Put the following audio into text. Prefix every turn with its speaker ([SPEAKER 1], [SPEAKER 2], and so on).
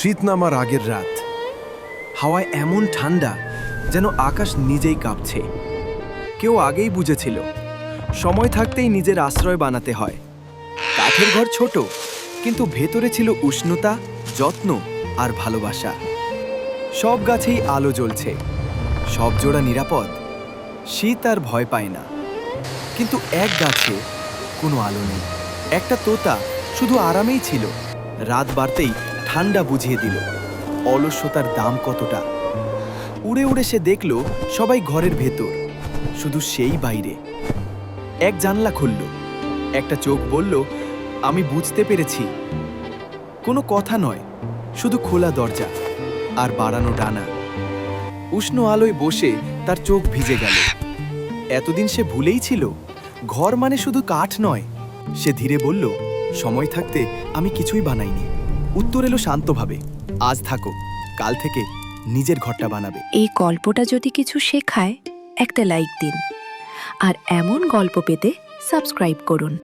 [SPEAKER 1] শীত নামার আগের রাত। হাওয়ায় এমন ঠান্ডা যেন আকাশ নিজেই কাঁপছে। কেউ আগেই বুঝেছিল, সময় থাকতেই নিজের আশ্রয় বানাতে হয়। কাঠের ঘর ছোট, কিন্তু ভেতরে ছিল উষ্ণতা, যত্ন আর ভালোবাসা। সব গাছেই আলো জ্বলছে, সব জোড়া নিরাপদ, শীত আর ভয় পায় না। কিন্তু এক গাছে কোনো আলো নেই, একটা তোতা শুধু আরামেই ছিল, রাত বাড়তেই ঠান্ডা বুঝিয়ে দিল। অলস্যতার দাম কতটা? উড়ে উড়ে সে দেখল, সবাই ঘরের ভেতর, শুধু সেই বাইরে। এক জানলা খুলল, একটা চোখ বলল, আমি বুঝতে পেরেছি। কোনো কথা নয়, শুধু খোলা দরজা আর বাড়ানো ডানা। উষ্ণ আলোয় বসে তার চোখ ভিজে গেল। এতদিন সে ভুলেই ছিল। ঘর মানে শুধু কাঠ নয়। সে ধীরে বলল, সময় থাকতে আমি কিছুই বানাইনি। উত্তর এলো শান্তভাবে। আজ থাকো, কাল থেকে নিজের ঘরটা বানাবে।
[SPEAKER 2] এই গল্পটা যদি কিছু শেখায়, একটা লাইক দিন। আর এমন গল্প পেতে সাবস্ক্রাইব করুন।